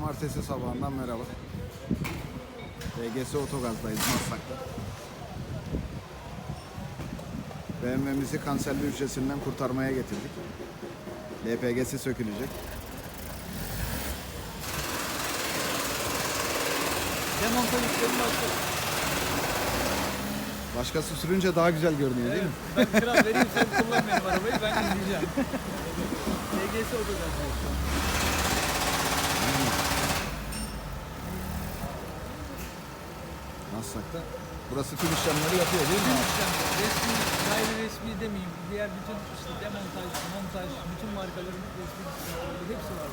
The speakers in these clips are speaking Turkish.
Cumartesi sabahından merhaba. BGS Otogaz'dayız Maslak'ta. BMW'mizi kanserli hücresinden kurtarmaya getirdik. LPG'si sökülecek. Demontaj işlemi başladı. Başkası sürünce daha güzel görünüyor değil mi? Ben kral vereyim sen kullan benim arabayı ben izleyeceğim. TGS otogazdayız Maslak'ta. Burası tüm işlemleri yapıyor değil mi? Bütün işlemler, resmi, gayri resmi demeyeyim. Diğer bütün işte demontaj, montaj, bütün markaların resmi işlemleri hepsi var.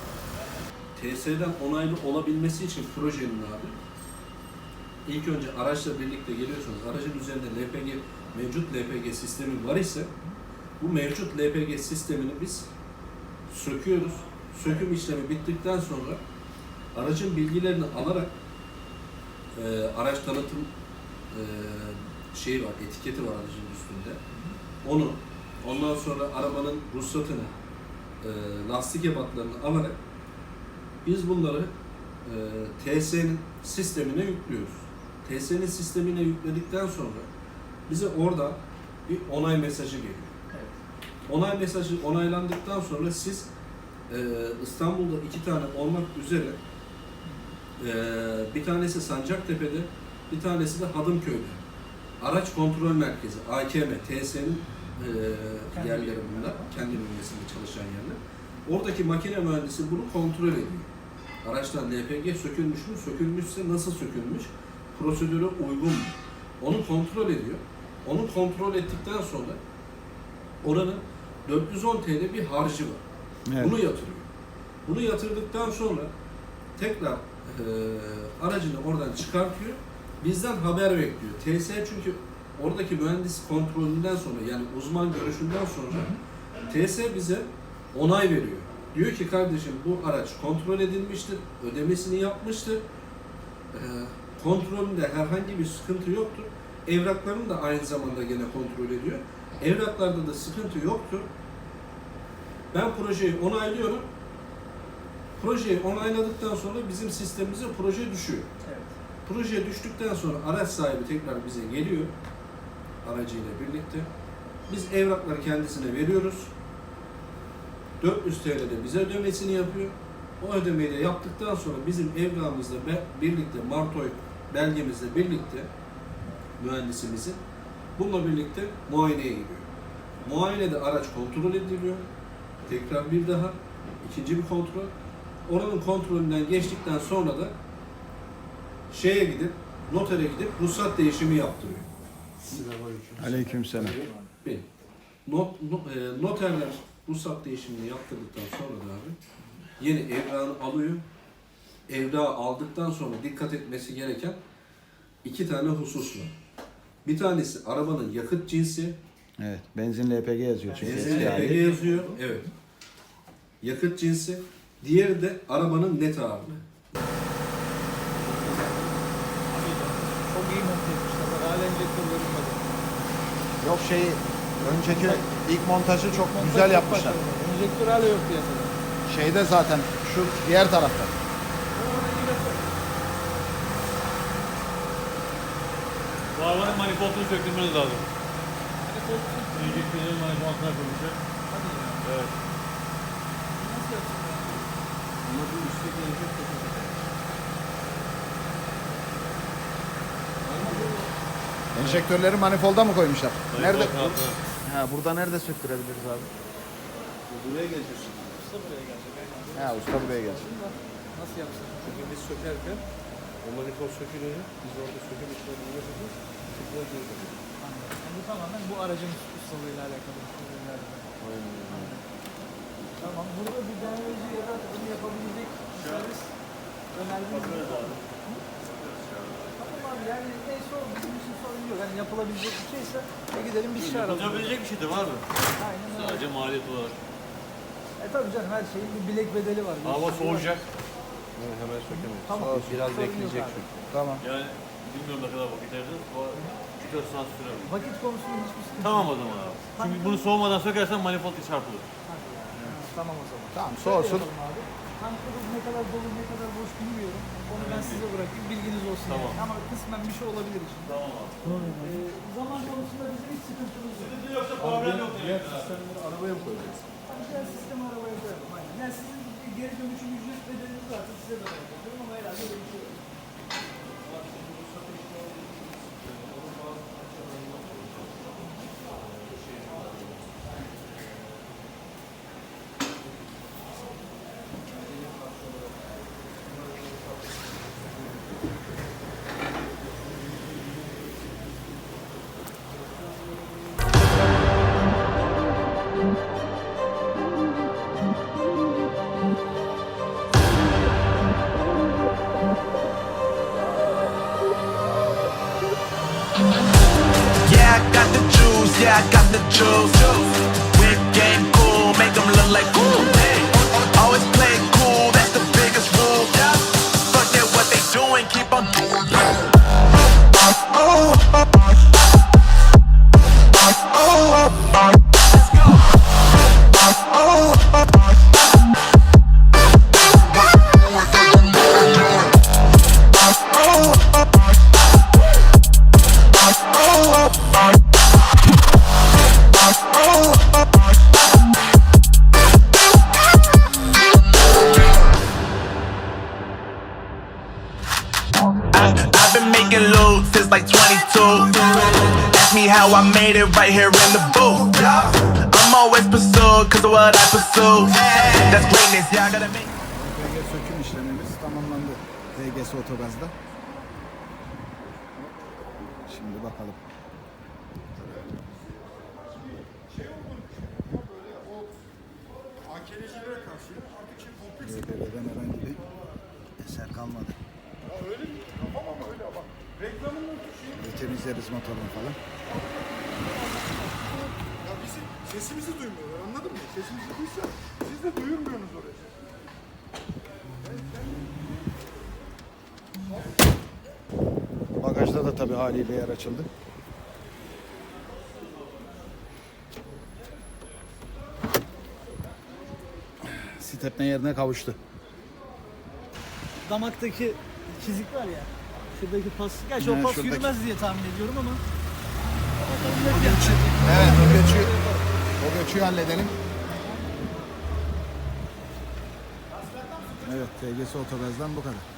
TSE'den onaylı olabilmesi için projenin abi ilk önce araçla birlikte geliyorsunuz. Aracın üzerinde LPG mevcut LPG sistemi var ise bu mevcut LPG sistemini biz söküyoruz. Söküm işlemi bittikten sonra aracın bilgilerini alarak e, araç tanıtım e, şeyi var, etiketi var aracın üstünde. Onu ondan sonra arabanın ruhsatını, e, lastik ebatlarını alarak biz bunları e, TS'nin sistemine yüklüyoruz. TS'nin sistemine yükledikten sonra bize orada bir onay mesajı geliyor. Evet. Onay mesajı onaylandıktan sonra siz e, İstanbul'da iki tane olmak üzere e, bir tanesi Sancaktepe'de, bir tanesi de Hadımköy'de. Araç kontrol merkezi, AKM, TS'nin e, Kendi yerleri bunlar, kendi bünyesinde çalışan yerler. Oradaki makine mühendisi bunu kontrol ediyor. Araçtan LPG sökülmüş mü? Sökülmüşse nasıl sökülmüş? Prosedüre uygun mu? Onu kontrol ediyor. Onu kontrol ettikten sonra oranın 410 TL bir harcı var. Evet. Bunu yatırıyor. Bunu yatırdıktan sonra tekrar aracını oradan çıkartıyor. Bizden haber bekliyor. TS çünkü oradaki mühendis kontrolünden sonra yani uzman görüşünden sonra TS bize onay veriyor. Diyor ki kardeşim bu araç kontrol edilmiştir, ödemesini yapmıştır. E, kontrolünde herhangi bir sıkıntı yoktur. Evraklarını da aynı zamanda gene kontrol ediyor. Evraklarda da sıkıntı yoktur. Ben projeyi onaylıyorum. Projeyi onayladıktan sonra bizim sistemimize proje düşüyor. Evet. Proje düştükten sonra araç sahibi tekrar bize geliyor aracıyla birlikte. Biz evrakları kendisine veriyoruz. 400 TL'de bize ödemesini yapıyor. O ödemeyi de yaptıktan sonra bizim evrağımızla be- birlikte Martoy belgemizle birlikte mühendisimizin bununla birlikte muayeneye gidiyor. Muayenede araç kontrol ediliyor. Tekrar bir daha ikinci bir kontrol. Oranın kontrolünden geçtikten sonra da şeye gidip notere gidip ruhsat değişimi yaptırıyor. Aleykümselam. Bir. Not, no- e, noterler ruhsat değişimini yaptırdıktan sonra da abi yeni evrağını alıyor. Evrağı aldıktan sonra dikkat etmesi gereken iki tane husus var. Bir tanesi arabanın yakıt cinsi, Evet. Benzin LPG yazıyor çünkü benzin eski LPG hali. yazıyor. Evet. Yakıt cinsi. Diğeri de arabanın net ağırlığı. Çok iyi monte etmişler. Halen enjektör görünmedi. Yok şey önceki ilk montajı çok Montaj güzel çok yapmışlar. başarılı. Enjektör hala yok piyasada. Şeyde zaten şu diğer tarafta. Bu arabanın manifoldunu söktürmeniz lazım. Hani koltuğun Enjektörlerin manifolduna koymuşlar. Hadi ya. Evet. Nasıl yapsın ya? Ama bu üstteki enjektör Enjektörleri manifolda mı koymuşlar? Nerede? Manifoldun altına. Ha burada nerede söktürebiliriz abi? Buraya geleceğiz. Usta buraya gelecek. aynen. Ha usta buraya gelecek. Şimdi bak, Nasıl yapsın? Çünkü biz sökerken o manifold sökülüyor. Biz orada söküm işlemini geri dönüyor. Anladım. Yani bu tamamen bu aracın ustalığıyla alakalı. ürünlerle. Tamam. Burada bir deneyici ya da bunu yapabilecek servis önerdiğiniz var mı? Tamam abi yani neyse o bizim için sorun yok. Yani yapılabilecek bir şeyse e gidelim biz çağıralım. Yapılabilecek bir şey de var mı? Aynen öyle. Sadece maliyet olarak. E tabii canım her şeyin bir bilek bedeli var. bir Hava şey soğuyacak. Evet, hemen sökemeyiz. Tamam. Biraz sorun yok bekleyecek abi. çünkü. Tamam. Yani bilmiyorum ne kadar vakit. Bu 3-4 saat sürer. Vakit konusunda hiçbir sıkıntı Tamam yok. o zaman abi. Çünkü bunu soğumadan sökersen manifold çarpılır. Ha, Tamam o zaman. Tamam Şöyle soğusun. yapalım abi. Tankımız ne kadar dolu ne kadar boş bilmiyorum. Onu ben size bırakayım bilginiz olsun. Tamam. Yani. Ama kısmen bir şey olabilir için. Tamam abi. Ee, zaman konusunda bizim hiç sıkıntımız yok. Yoksa problem yok. Diğer sistemleri arabaya mı koyacağız? Ben diğer sistemi arabaya koyarım. Aynen. Yani sizin bir geri dönüşüm ücret bedeliniz zaten size de bırakıyorum ama herhalde öyle bir şey yok. The juice. How I made it right here in the booth. I'm always pursued cause of what I pursue. That's greatness, yeah, I gotta make LPG söküm işlemimiz tamamlandı. TGS Otogaz'da. Şimdi bakalım. YPV'den herhangi bir eser kalmadı. Bir temizleriz motorunu falan. Sesimizi duymuyorlar anladın mı? Sesimizi duysa siz de duyurmuyorsunuz oraya. Bagajda da tabii haliyle yer açıldı. Stepne yerine kavuştu. Damaktaki çizik var ya. Şuradaki pas. Gerçi o pas şuradaki. yürümez diye tahmin ediyorum ama. Evet o göçü, o göçü halledelim. Evet TGS Otogaz'dan bu kadar.